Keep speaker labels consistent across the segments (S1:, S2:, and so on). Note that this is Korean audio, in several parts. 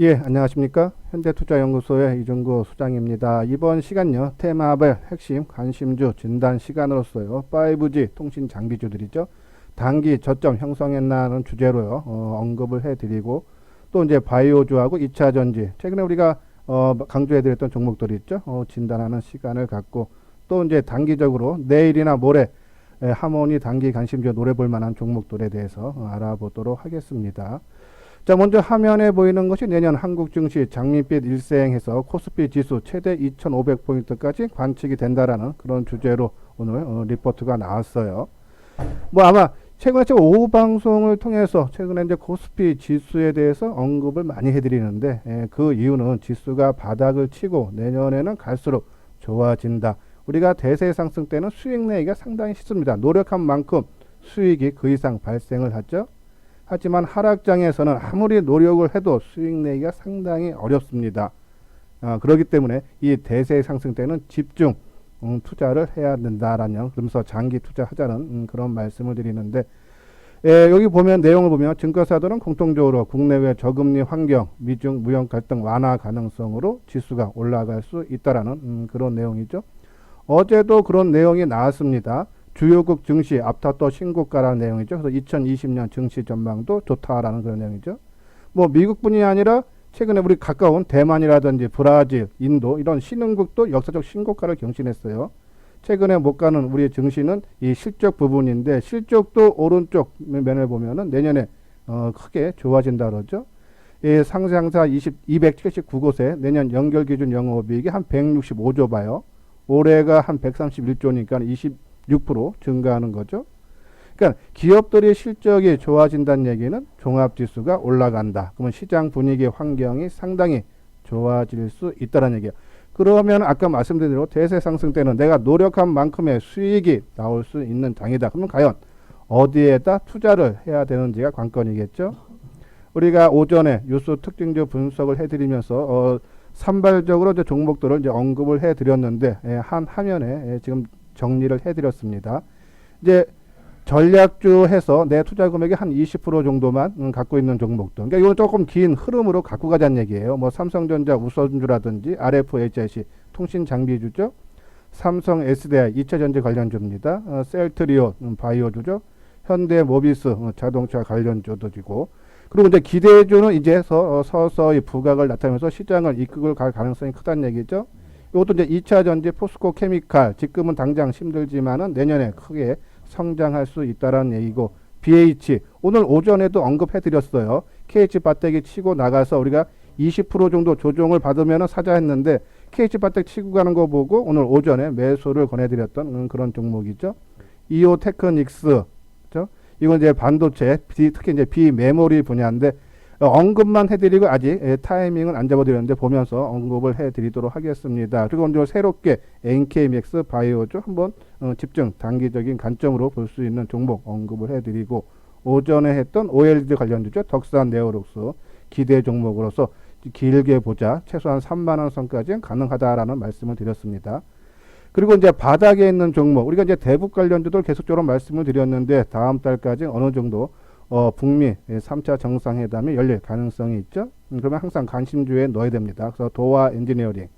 S1: 예, 안녕하십니까. 현대투자연구소의 이정구 소장입니다. 이번 시간요, 테마별 핵심 관심주 진단 시간으로서요, 5G 통신 장비주들이죠. 단기 저점 형성했나는 주제로요, 어, 언급을 해드리고, 또 이제 바이오주하고 2차 전지, 최근에 우리가 어, 강조해드렸던 종목들이 있죠. 어, 진단하는 시간을 갖고, 또 이제 단기적으로 내일이나 모레 에, 하모니 단기 관심주 노래 볼 만한 종목들에 대해서 어, 알아보도록 하겠습니다. 자, 먼저 화면에 보이는 것이 내년 한국 증시 장밋빛 일생에서 코스피 지수 최대 2,500포인트까지 관측이 된다라는 그런 주제로 오늘 어, 리포트가 나왔어요. 뭐 아마 최근에 제가 오후 방송을 통해서 최근에 이제 코스피 지수에 대해서 언급을 많이 해드리는데 예, 그 이유는 지수가 바닥을 치고 내년에는 갈수록 좋아진다. 우리가 대세 상승 때는 수익 내기가 상당히 쉽습니다. 노력한 만큼 수익이 그 이상 발생을 하죠. 하지만 하락장에서는 아무리 노력을 해도 수익 내기가 상당히 어렵습니다. 아, 그렇기 때문에 이 대세 상승 때는 집중 음, 투자를 해야 된다라는 그러면서 장기 투자하자는 음, 그런 말씀을 드리는데 예, 여기 보면 내용을 보면 증권사들은 공통적으로 국내외 저금리 환경, 미중 무역 갈등 완화 가능성으로 지수가 올라갈 수 있다라는 음, 그런 내용이죠. 어제도 그런 내용이 나왔습니다. 주요국 증시 앞다퉈 신고가라는 내용이죠. 그래서 2020년 증시 전망도 좋다라는 그런 내용이죠. 뭐 미국뿐이 아니라 최근에 우리 가까운 대만이라든지 브라질, 인도 이런 신흥국도 역사적 신고가를 경신했어요. 최근에 못 가는 우리 증시는 이 실적 부분인데 실적도 오른쪽 면을 보면은 내년에 어, 크게 좋아진다 그러죠. 이 상장사 20, 279곳에 내년 연결 기준 영업이익이 한 165조 봐요. 올해가 한 131조니까 26% 증가하는 거죠. 그러니까 기업들의 실적이 좋아진다는 얘기는 종합지수가 올라간다. 그러면 시장 분위기 환경이 상당히 좋아질 수 있다는 얘기예요. 그러면 아까 말씀드린 대로 대세 상승 때는 내가 노력한 만큼의 수익이 나올 수 있는 장이다. 그러면 과연 어디에다 투자를 해야 되는지가 관건이겠죠. 우리가 오전에 뉴스 특징주 분석을 해드리면서 어, 산발적으로 이제 종목들을 이제 언급을 해드렸는데 예, 한 화면에 예, 지금 정리를 해드렸습니다. 이제 전략주 해서 내 투자 금액의 한 20% 정도만 음, 갖고 있는 종목들. 그러니까 이건 조금 긴 흐름으로 갖고 가자는 얘기예요. 뭐 삼성전자 우선주라든지 RFHIC 통신 장비주죠. 삼성 SDI 2차 전지 관련주입니다. 어, 셀트리온 음, 바이오주죠. 현대 모비스 어, 자동차 관련주도 지고 그리고 이제 기대주는 이제 서, 어, 서서히 부각을 나타내면서 시장을 이끌고 갈 가능성이 크다는 얘기죠. 이것도 이제 2차 전지 포스코 케미칼 지금은 당장 힘들지만은 내년에 크게 성장할 수 있다라는 얘기고 BH 오늘 오전에도 언급해 드렸어요. KH 바텍이 치고 나가서 우리가 20% 정도 조정을 받으면 사자 했는데 KH 바텍 치고 가는 거 보고 오늘 오전에 매수를 권해 드렸던 그런 종목이죠. 이오 테크닉스 그죠? 이건 이제 반도체 특히 이제 비메모리 분야인데 어, 언급만 해드리고 아직 예, 타이밍은 안 잡아드렸는데 보면서 언급을 해드리도록 하겠습니다. 그리고 이제 새롭게 NKMX 바이오죠 한번 어, 집중 단기적인 관점으로 볼 수 있는 종목 언급을 해드리고 오전에 했던 OLED 관련주죠 덕산 네오룩스 기대 종목으로서 길게 보자 최소한 3만 원 선까지는 가능하다라는 말씀을 드렸습니다. 그리고 이제 바닥에 있는 종목 우리가 이제 대북 관련주들 계속적으로 말씀을 드렸는데 다음 달까지 어느 정도 어, 북미 3차 정상회담이 열릴 가능성이 있죠. 음, 그러면 항상 관심주에 넣어야 됩니다. 그래서 도화 엔지니어링,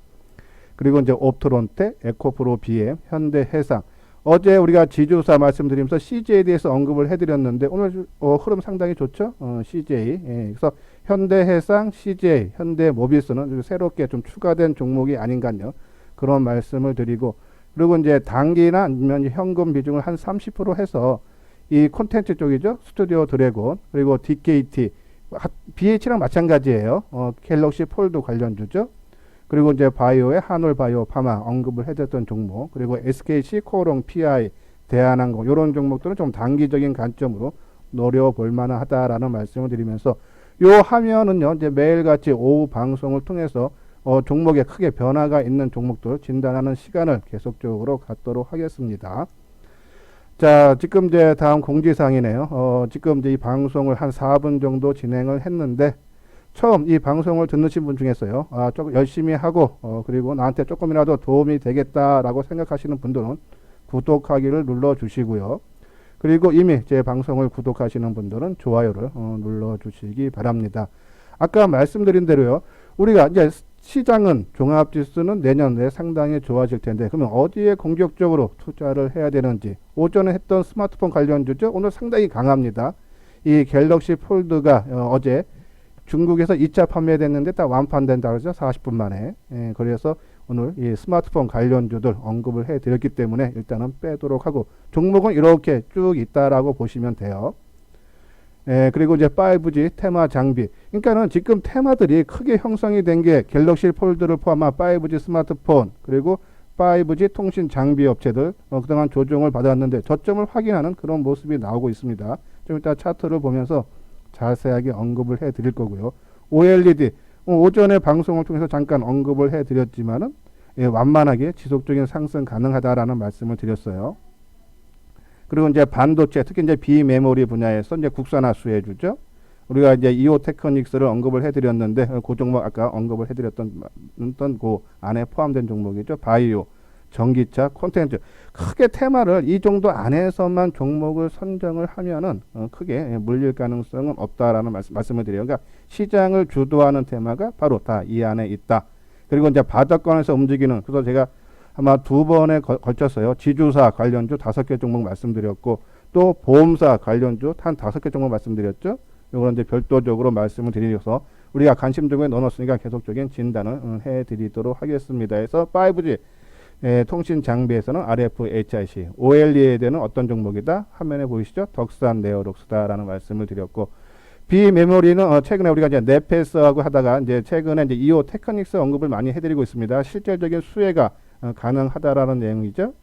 S1: 그리고 이제 옵트론테, 에코프로 BM, 현대 해상. 어제 우리가 지주사 말씀드리면서 CJ에 대해서 언급을 해드렸는데 오늘 어, 흐름 상당히 좋죠. 어, CJ. 예, 그래서 현대 해상, CJ, 현대 모비스는 새롭게 좀 추가된 종목이 아닌가요. 그런 말씀을 드리고 그리고 이제 단기나 아니면 현금 비중을 한 30% 해서 이 콘텐츠 쪽이죠. 스튜디오 드래곤 그리고 DKT BH랑 마찬가지예요. 어, 갤럭시 폴드 관련주죠. 그리고 이제 바이오의 한올 바이오 파마 언급을 해줬던 종목 그리고 SKC 코롱 PI 대한항공 이런 종목들은 좀 단기적인 관점으로 노려볼 만하다라는 말씀을 드리면서 요 화면은요 이제 매일같이 오후 방송을 통해서 어, 종목에 크게 변화가 있는 종목들 진단하는 시간을 계속적으로 갖도록 하겠습니다. 자, 지금 이제 다음 공지사항이네요. 어, 지금 이제 이 방송을 한 4분 정도 진행을 했는데, 처음 이 방송을 듣는신 분 중에서요, 아, 조금 열심히 하고, 어, 그리고 나한테 조금이라도 도움이 되겠다라고 생각하시는 분들은 구독하기를 눌러주시고요. 그리고 이미 제 방송을 구독하시는 분들은 좋아요를 어, 눌러주시기 바랍니다. 아까 말씀드린 대로요. 우리가 이제 시장은 종합지수는 내년에 상당히 좋아질 텐데 그러면 어디에 공격적으로 투자를 해야 되는지 오전에 했던 스마트폰 관련 주죠. 오늘 상당히 강합니다. 이 갤럭시 폴드가 어, 제 중국에서 2차 판매됐는데 딱 완판된다 그러죠. 40분 만에. 예, 그래서 오늘 이 스마트폰 관련주들 언급을 해드렸기 때문에 일단은 빼도록 하고 종목은 이렇게 쭉 있다라고 보시면 돼요. 예, 그리고 이제 5G 테마 장비. 그러니까는 지금 테마들이 크게 형성이 된 게 갤럭시 폴드를 포함한 5G 스마트폰 그리고 5G 통신 장비 업체들 어, 그동안 조정을 받았는데 저점을 확인하는 그런 모습이 나오고 있습니다. 좀 이따 차트를 보면서 자세하게 언급을 해 드릴 거고요. OLED 어, 오전에 방송을 통해서 잠깐 언급을 해 드렸지만은 예, 완만하게 지속적인 상승 가능하다라는 말씀을 드렸어요. 그리고 이제 반도체, 특히 이제 비메모리 분야에서 이제 국산화 수혜주죠. 우리가 이제 이오 테크닉스를 언급을 해드렸는데 어, 그 종목 아까 언급을 해드렸던 어떤 그 안에 포함된 종목이죠. 바이오, 전기차, 콘텐츠 크게 테마를 이 정도 안에서만 종목을 선정을 하면은 어, 크게 물릴 가능성은 없다라는 말씀, 말씀을 드려요. 그러니까 시장을 주도하는 테마가 바로 다 이 안에 있다. 그리고 이제 바닥권에서 움직이는 그래서 제가 아마 두 번에 거- 걸쳤어요. 지주사 관련주 다섯 개 종목 말씀드렸고 또 보험사 관련주 한 다섯 개 종목 말씀드렸죠. 이거는 이제 별도적으로 말씀을 드리면서 우리가 관심 종목에 넣어놨으니까 계속적인 진단을 음, 해드리도록 하겠습니다. 그래서 5G 예, 통신 장비에서는 RFHIC, OLED에 대한 어떤 종목이다? 화면에 보이시죠? 덕산 네오록스다라는 말씀을 드렸고 비메모리는 어, 최근에 우리가 이제 네페스하고 하다가 이제 최근에 이제 이오 테크닉스 언급을 많이 해드리고 있습니다. 실질적인 수혜가 어, 가능하다라는 내용이죠.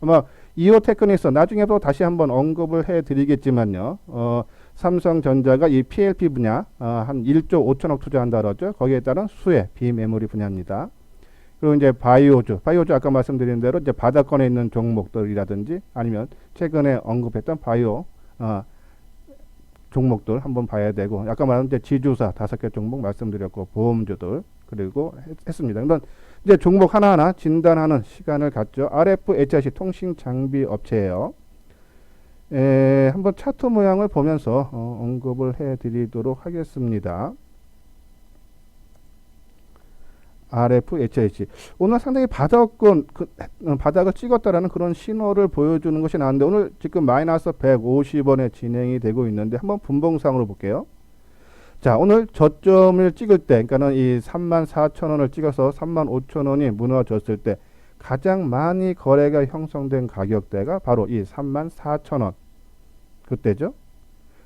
S1: 아마 이오 테크닉스 나중에 도 다시 한번 언급을 해드리겠지만요. 어, 삼성전자가 이 PLP 분야 어, 한 1조 5천억 투자한다 그러죠. 거기에 따른 수혜 비메모리 분야입니다. 그리고 이제 바이오주, 바이오주 아까 말씀드린 대로 이제 바닥권에 있는 종목들이라든지 아니면 최근에 언급했던 바이오 어, 종목들 한번 봐야 되고 아까 말한 이제 지주사 다섯 개 종목 말씀드렸고 보험주들 그리고 했, 습니다 그러면 이제 종목 하나하나 진단하는 시간을 갖죠. RFHIC 통신 장비 업체예요. 에, 한번 차트 모양을 보면서 어, 언급을 해드리도록 하겠습니다. RFHIC 오늘 상당히 바닥권 그, 어, 바닥을 찍었다라는 그런 신호를 보여주는 것이 나왔는데 오늘 지금 마이너스 150원에 진행이 되고 있는데 한번 분봉상으로 볼게요. 자 오늘 저점을 찍을 때 그러니까는 이 34,000원을 찍어서 35,000원이 무너졌을 때 가장 많이 거래가 형성된 가격대가 바로 이 34,000원 그때죠.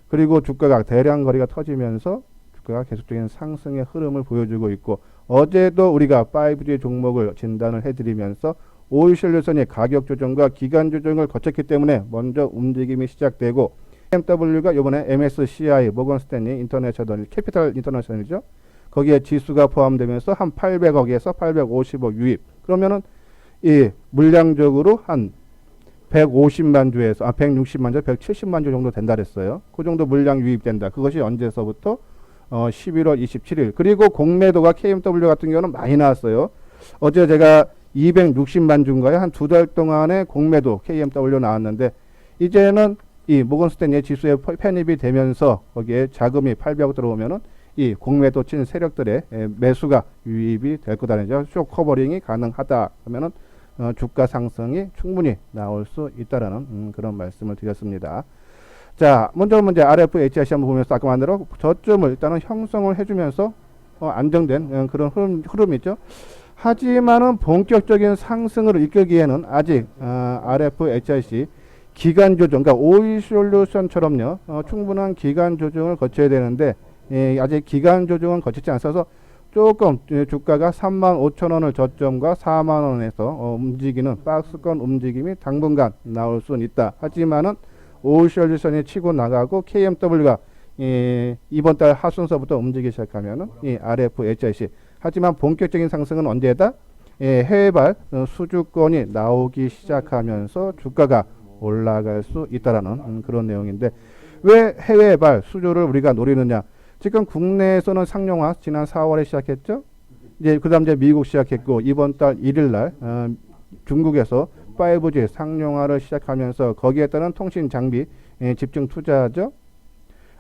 S1: 그리고 주가가 대량 거래가 터지면서 주가가 계속적인 상승의 흐름을 보여주고 있고 어제도 우리가 5G 종목을 진단을 해드리면서 오일실루션이 가격 조정과 기간 조정을 거쳤기 때문에 먼저 움직임이 시작되고 MW가 이번에 MSCI 모건 스탠리 인터내셔널 캐피탈 인터내셔널이죠. 거기에 지수가 포함되면서 한 800억에서 850억 유입. 그러면은 이 물량적으로 한 150만 주에서 아 160만 주, 170만 주 정도 된다 그랬어요. 그 정도 물량 유입된다. 그것이 언제서부터 어 11월 27일. 그리고 공매도가 KMW 같은 경우는 많이 나왔어요. 어제 제가 260만 주인가요? 한 두 달 동안에 공매도 KMW 나왔는데 이제는 이 모건 스탠리의 지수에 퍼- 편입이 되면서 거기에 자금이 800억 들어오면은 이 공매도 친 세력들의 에, 매수가 유입이 될 거다죠. 쇼 커버링이 가능하다 하면은 어, 주가 상승이 충분히 나올 수 있다라는 음, 그런 말씀을 드렸습니다. 자, 먼저 먼저 RFHIC 한번 보면서 아까 만대로 저점을 일단은 형성을 해주면서 어, 안정된 어, 그런 흐름, 흐름이죠. 하지만은 본격적인 상승을 이끌기에는 아직 어, RFHIC 기간 조정, 그러니까 오이솔루션처럼요, 어, 충분한 기간 조정을 거쳐야 되는데 예, 아직 기간 조정은 거치지 않아서 조금 예, 주가가 3만 5천 원을 저점과 4만 원에서 어, 움직이는 박스권 움직임이 당분간 나올 수는 있다. 하지만은 오이솔루션이 치고 나가고 KMW가 예, 이번 달 하순서부터 움직이기 시작하면은 이 RFHIC 하지만 본격적인 상승은 언제다? 예, 해외발 어, 수주권이 나오기 시작하면서 주가가 올라갈 수 있다라는 음, 그런 내용인데 왜 해외발 수주를 우리가 노리느냐? 지금 국내에서는 상용화 지난 4월에 시작했죠. 이제 그다음 이제 미국 시작했고 이번 달 1일 날 어, 중국에서 5G 상용화를 시작하면서 거기에 따른 통신 장비 에, 집중 투자죠.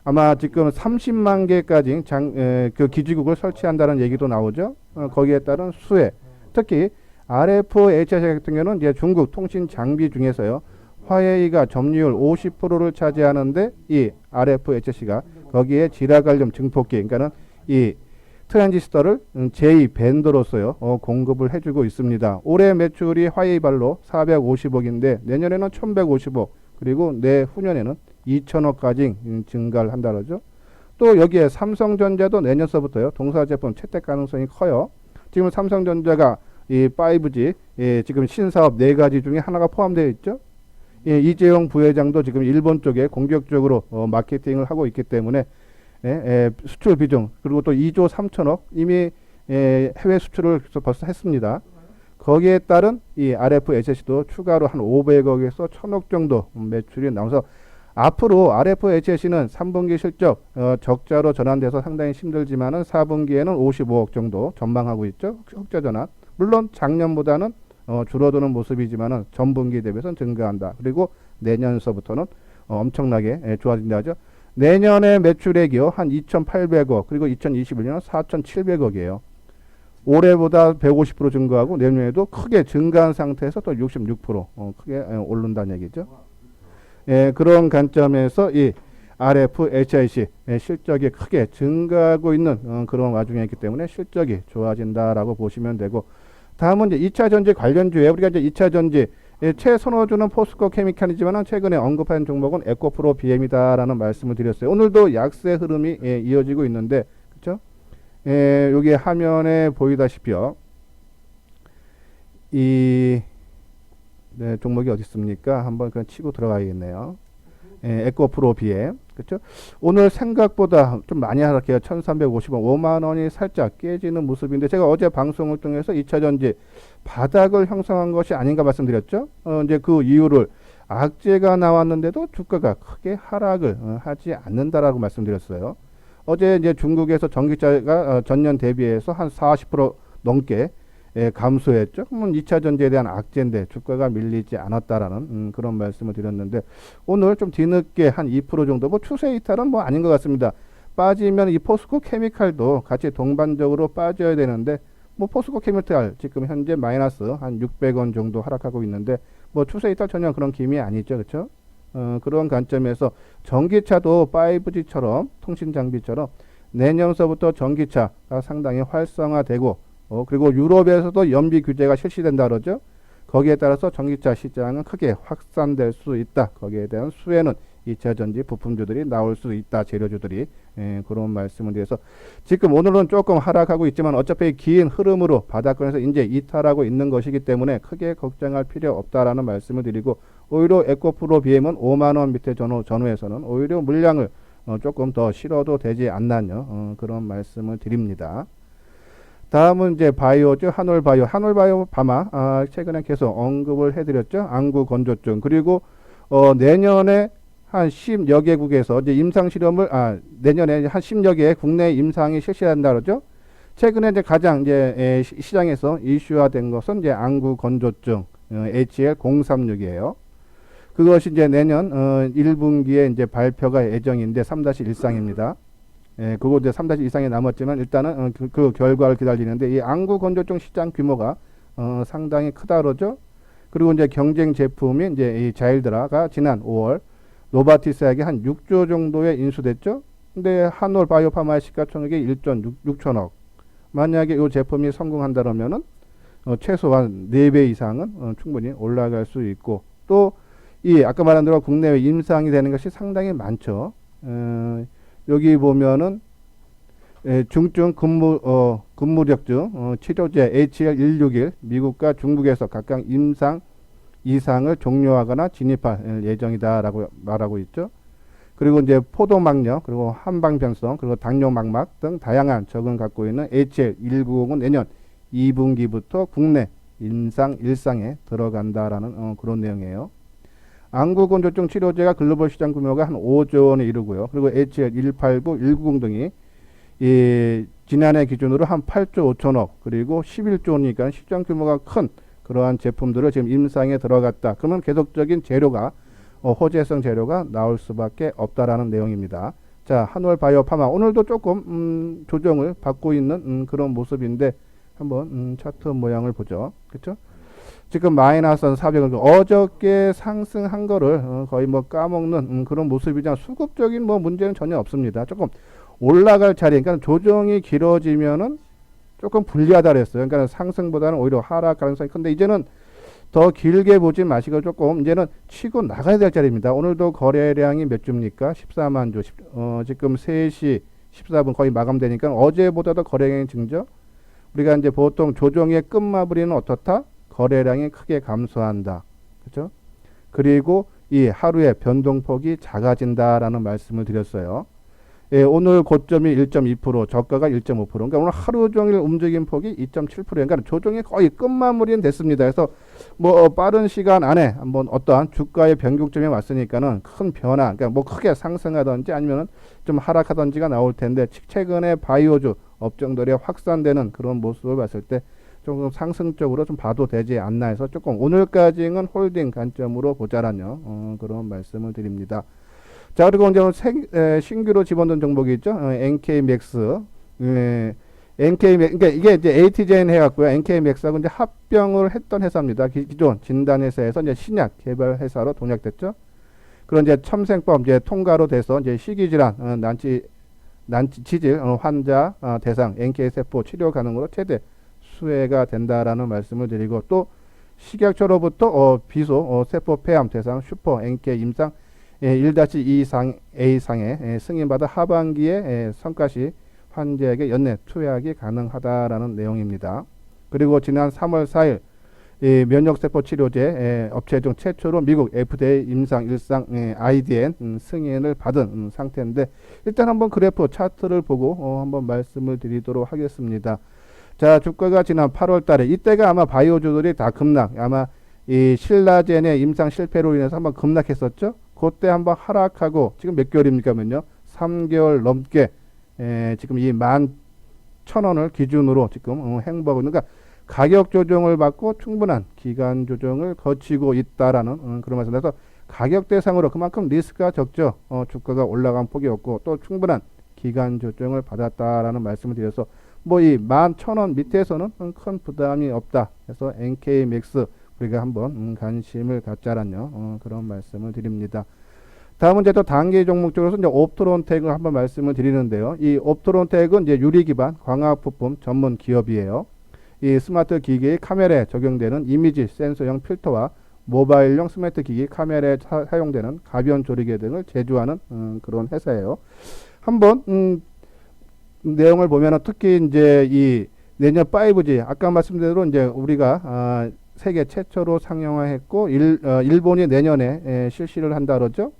S1: 아마 지금 30만 개까지 장, 에, 그 기지국을 설치한다는 얘기도 나오죠. 어, 거기에 따른 수혜, 특히 RFHS 같은 경우는 이제 중국 통신 장비 중에서요. 화웨이가 점유율 50%를 차지하는데 이 RFHS가 거기에 지라갈륨 증폭기, 그러니까는 이 트랜지스터를 음, 제2 밴드로서요 어, 공급을 해주고 있습니다. 올해 매출이 화웨이발로 450억인데 내년에는 1,150억 그리고 내후년에는 2천억까지 음, 증가를 한다 그러죠. 또 여기에 삼성전자도 내년서부터요 동사 제품 채택 가능성이 커요. 지금 삼성전자가 이 5G 예, 지금 신사업 네 가지 중에 하나가 포함되어 있죠. 예, 이재용 부회장도 지금 일본 쪽에 공격적으로 어, 마케팅을 하고 있기 때문에 예, 예, 수출 비중 그리고 또 2조 3천억 이미 예, 해외 수출을 벌써 했습니다. 거기에 따른 이 RFHS도 추가로 한 500억에서 1000억 정도 매출이 나와서 앞으로 RFHS는 3분기 실적 어, 적자로 전환돼서 상당히 힘들지만은 4분기에는 55억 정도 전망하고 있죠. 흑자 전환. 물론 작년보다는 어, 줄어드는 모습이지만은 전분기 대비해서는 증가한다. 그리고 내년서부터는 어, 엄청나게 예, 좋아진다 하죠. 내년의 매출액이요 한 2,800억 그리고 2021년은 4,700억이에요. 올해보다 150% 증가하고 내년에도 크게 증가한 상태에서 또 66% 어, 크게 예, 오른다는 얘기죠. 예, 그런 관점에서 이 RFHIC 예, 실적이 크게 증가하고 있는 어, 그런 와중에 있기 때문에 실적이 좋아진다라고 보시면 되고 다음은 이제 2차 전지 관련주에 우리가 이제 2차 전지 예, 최선호주는 포스코 케미칼이지만은 최근에 언급한 종목은 에코프로 BM이다라는 말씀을 드렸어요. 오늘도 약세 흐름이 예, 이어지고 있는데 그렇죠? 예, 여기 화면에 보이다시피요. 이 네, 종목이 어디 있습니까? 한번 그냥 치고 들어가야겠네요. 예, 에코프로 BM. 그렇죠? 오늘 생각보다 좀 많이 하락해요. 1350원, 5만 원이 살짝 깨지는 모습인데 제가 어제 방송을 통해서 2차 전지 바닥을 형성한 것이 아닌가 말씀드렸죠. 어, 이제 그 이유를 악재가 나왔는데도 주가가 크게 하락을 어, 하지 않는다라고 말씀드렸어요. 어제 이제 중국에서 전기차가 어, 전년 대비해서 한 40% 넘게 예, 감소했죠. 그러면 2차 전지에 대한 악재인데 주가가 밀리지 않았다라는 음, 그런 말씀을 드렸는데 오늘 좀 뒤늦게 한 2% 정도 뭐 추세 이탈은 뭐 아닌 것 같습니다. 빠지면 이 포스코 케미칼도 같이 동반적으로 빠져야 되는데 뭐 포스코 케미칼 지금 현재 마이너스 한 600원 정도 하락하고 있는데 뭐 추세 이탈 전혀 그런 기미 아니죠. 그렇죠? 어, 그런 관점에서 전기차도 5G처럼 통신 장비처럼 내년서부터 전기차가 상당히 활성화되고 어, 그리고 유럽에서도 연비 규제가 실시된다 그러죠. 거기에 따라서 전기차 시장은 크게 확산될 수 있다. 거기에 대한 수혜는 2차 전지 부품주들이 나올 수 있다. 재료주들이 예, 그런 말씀을 드려서 지금 오늘은 조금 하락하고 있지만 어차피 긴 흐름으로 바닥권에서 이제 이탈하고 있는 것이기 때문에 크게 걱정할 필요 없다라는 말씀을 드리고 오히려 에코프로 BM은 5만 원 밑에 전후 전후에서는 오히려 물량을 어, 조금 더 실어도 되지 않나요? 어, 그런 말씀을 드립니다. 다음은 이제 바이오죠. 한올바이오. 한올바이오 바마. 아, 최근에 계속 언급을 해드렸죠. 안구 건조증. 그리고 어, 내년에 한 10여 개국에서 이제 임상 실험을 아, 내년에 한 10여 개 국내 임상이 실시한다 그러죠. 최근에 이제 가장 이제 시장에서 이슈화된 것은 이제 안구 건조증 어, HL036이에요. 그것이 이제 내년 어, 1분기에 이제 발표가 예정인데 3-1상입니다. 예, 그거 이제 3다시 이상이 남았지만 일단은 어, 그, 그 결과를 기다리는데 이 안구 건조증 시장 규모가 어, 상당히 크다 그러죠. 그리고 이제 경쟁 제품인 이제 이 자일드라가 지난 5월 노바티스에게 한 6조 정도에 인수됐죠. 근데 한올 바이오파마의 시가총액이 1조 6 천억. 만약에 이 제품이 성공한다면은 어, 최소한 4배 이상은 어, 충분히 올라갈 수 있고 또 이 아까 말한 대로 국내외 임상이 되는 것이 상당히 많죠. 어, 여기 보면은 에, 중증 근무 어, 근무력증 어, 치료제 HL161 미국과 중국에서 각각 임상 이상을 종료하거나 진입할 예정이다라고 말하고 있죠. 그리고 이제 포도막력 그리고 한방변성 그리고 당뇨막막 등 다양한 적응을 갖고 있는 HL190은 내년 2분기부터 국내 임상 일상에 들어간다라는 어, 그런 내용이에요. 안구건조증 치료제가 글로벌 시장 규모가 한 5조 원에 이르고요. 그리고 HL189, 190 등이 이 지난해 기준으로 한 8조 5천억 그리고 11조 원이니까 시장 규모가 큰 그러한 제품들을 지금 임상에 들어갔다. 그러면 계속적인 재료가 어, 호재성 재료가 나올 수밖에 없다라는 내용입니다. 자, 한월 바이오 파마 오늘도 조금 음, 조정을 받고 있는 음, 그런 모습인데 한번 음, 차트 모양을 보죠. 그렇죠? 지금 마이너스 400원 어저께 상승한 거를 어, 거의 뭐 까먹는 음, 그런 모습이자 수급적인 뭐 문제는 전혀 없습니다. 조금 올라갈 자리, 그러니까 조정이 길어지면은 조금 불리하다 그랬어요. 그러니까 상승보다는 오히려 하락 가능성이 큰데 이제는 더 길게 보지 마시고 조금 이제는 치고 나가야 될 자리입니다. 오늘도 거래량이 몇 주입니까? 14만 주. 십- 어, 지금 3시 14분 거의 마감되니까 어제보다도 거래량이 증저. 우리가 이제 보통 조정의 끝마무리는 어떻다? 거래량이 크게 감소한다. 그렇죠? 그리고 이 하루의 변동폭이 작아진다라는 말씀을 드렸어요. 예, 오늘 고점이 1.2%, 저가가 1.5%. 그러니까 오늘 하루 종일 움직임 폭이 2.7%. 그러니까 조정이 거의 끝마무리는 됐습니다. 그래서 뭐 빠른 시간 안에 한번 어떠한 주가의 변곡점이 왔으니까는 큰 변화, 그러니까 뭐 크게 상승하든지 아니면은 좀 하락하든지가 나올 텐데 최근에 바이오주 업종들이 확산되는 그런 모습을 봤을 때 조금 상승적으로 좀 봐도 되지 않나 해서 조금 오늘까지는 홀딩 관점으로 보자라는 어, 그런 말씀을 드립니다. 자 그리고 이제 오늘 생, 에, 신규로 집어넣은 종목이 있죠. 어, NK맥스. 예, NK 그러니까 이게 이제 ATJN 해갖고요. NK맥스하고 이제 합병을 했던 회사입니다. 기, 기존 진단 회사에서 이제 신약 개발 회사로 동약됐죠. 그런 이제 첨생법 이제 통과로 돼서 이제 식이질환 어, 난치 난치 치질 어, 환자 어, 대상 NK 세포 치료 가능으로 최대 수혜가 된다라는 말씀을 드리고 또 식약처로부터 어, 비소 어, 세포 폐암 대상 슈퍼 NK 임상 예, 1-2상 A상에 예, 승인받아 하반기에 예, 성과시 환자에게 연내 투약이 가능하다라는 내용입니다. 그리고 지난 3월 4일 이 면역세포 치료제 예, 업체 중 최초로 미국 FDA 임상 일상 예, IDN 음, 승인을 받은 음, 상태인데 일단 한번 그래프 차트를 보고 어, 한번 말씀을 드리도록 하겠습니다. 자 주가가 지난 8월 달에 이때가 아마 바이오주들이 다 급락 아마 이 신라젠의 임상 실패로 인해서 한번 급락했었죠. 그때 한번 하락하고 지금 몇 개월입니까면요? 3개월 넘게 에, 지금 이 만 천 원을 기준으로 지금 어, 행보하고 있는 그러니까 가격 조정을 받고 충분한 기간 조정을 거치고 있다라는 어, 그런 말씀에서 가격 대상으로 그만큼 리스크가 적죠. 어, 주가가 올라간 폭이 없고 또 충분한 기간 조정을 받았다라는 말씀을 드려서 뭐 이 만 천 원 밑에서는 음, 큰 부담이 없다. 그래서 NK 맥스 우리가 한번 음, 관심을 갖자라는 어, 그런 말씀을 드립니다. 다음은 이제 또 단기 종목 쪽으로서 이제 옵트론텍을 한번 말씀을 드리는데요. 이 옵트론텍은 이제 유리 기반 광학 부품 전문 기업이에요. 이 스마트 기기의 카메라에 적용되는 이미지 센서형 필터와 모바일용 스마트 기기 카메라에 사, 용되는 가변 조리개 등을 제조하는 음, 그런 회사예요. 한번 음, 내용을 보면은 특히 이제 이 내년 5G 아까 말씀드린 대로 이제 우리가 아, 세계 최초로 상용화했고 일, 어, 일본이 내년에 에, 실시를 한다 그러죠.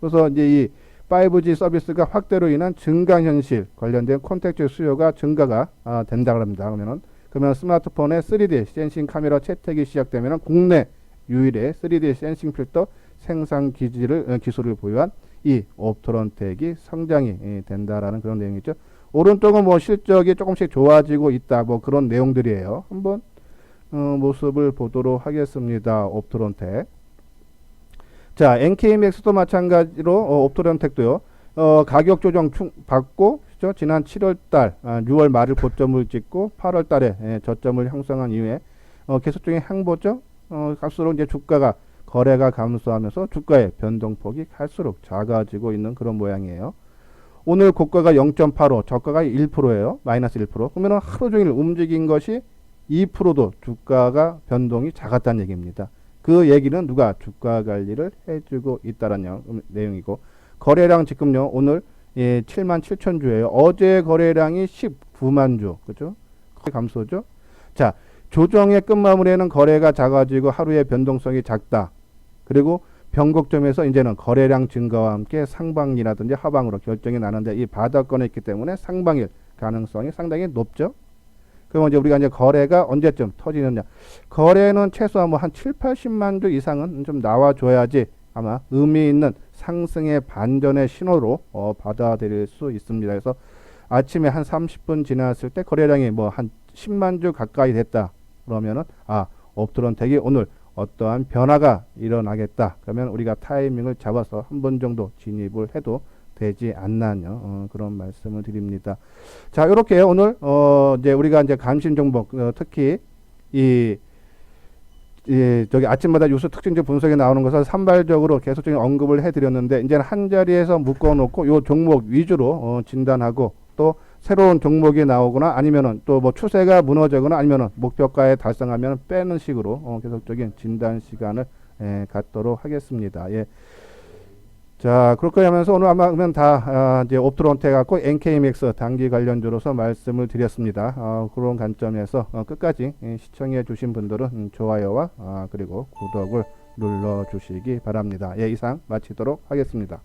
S1: 그래서 이제 이 5G 서비스가 확대로 인한 증강 현실 관련된 콘텐츠 수요가 증가가 아, 된다 그럽니다. 그러면은 그러면 스마트폰에 3D 센싱 카메라 채택이 시작되면은 국내 유일의 3D 센싱 필터 생산 기지를 어, 기술을 보유한 이 옵트론텍이 성장이 예, 된다라는 그런 내용이죠. 오른쪽은 뭐 실적이 조금씩 좋아지고 있다 뭐 그런 내용들이에요. 한번 어, 모습을 보도록 하겠습니다. 옵트론텍. 자, NK맥스도 마찬가지로 어, 옵트론텍도요. 어, 가격 조정 충, 받고 그죠? 지난 7월 달, 아, 6월 말을 고점을 찍고 8월 달에 예, 저점을 형성한 이후에 어, 계속적인 행보죠. 어, 갈수록 이제 주가가 거래가 감소하면서 주가의 변동폭이 갈수록 작아지고 있는 그런 모양이에요. 오늘 고가가 0.85, 저가가 1%예요. 마이너스 1%. 그러면 하루 종일 움직인 것이 2%도 주가가 변동이 작았다는 얘기입니다. 그 얘기는 누가 주가 관리를 해주고 있다는 내용이고 거래량 지금요 오늘 예, 7만 7천 주예요. 어제 거래량이 19만 주, 그죠? 감소죠. 자, 조정의 끝마무리에는 거래가 작아지고 하루의 변동성이 작다. 그리고 변곡점에서 이제는 거래량 증가와 함께 상방이라든지 하방으로 결정이 나는데 이 바닥권에 있기 때문에 상방일 가능성이 상당히 높죠. 그럼 이제 우리가 이제 거래가 언제쯤 터지느냐. 거래는 최소한 뭐 한 7, 80만 주 이상은 좀 나와줘야지 아마 의미 있는 상승의 반전의 신호로 어, 받아들일 수 있습니다. 그래서 아침에 한 30분 지났을 때 거래량이 뭐 한 10만 주 가까이 됐다. 그러면은 아, 옵트론 텍이 오늘 어떠한 변화가 일어나겠다. 그러면 우리가 타이밍을 잡아서 한 번 정도 진입을 해도 되지 않나요? 어, 그런 말씀을 드립니다. 자, 이렇게 오늘 어 이제 우리가 이제 감심 종목 어, 특히 이 이 저기 아침마다 뉴스 특징적 분석에 나오는 것을 산발적으로 계속적인 언급을 해드렸는데 이제는 한 자리에서 묶어놓고 요 종목 위주로 어, 진단하고 또 새로운 종목이 나오거나 아니면은 또 뭐 추세가 무너지거나 아니면은 목표가에 달성하면 빼는 식으로 어, 계속적인 진단 시간을 예, 갖도록 하겠습니다. 예. 자, 그렇게 하면서 오늘 아마 그러면 다 아, 이제 옵트론테 갖고 NKMX 단기 관련주로서 말씀을 드렸습니다. 아, 그런 관점에서 어, 끝까지 예, 시청해 주신 분들은 음, 좋아요와 아, 그리고 구독을 눌러 주시기 바랍니다. 예, 이상 마치도록 하겠습니다.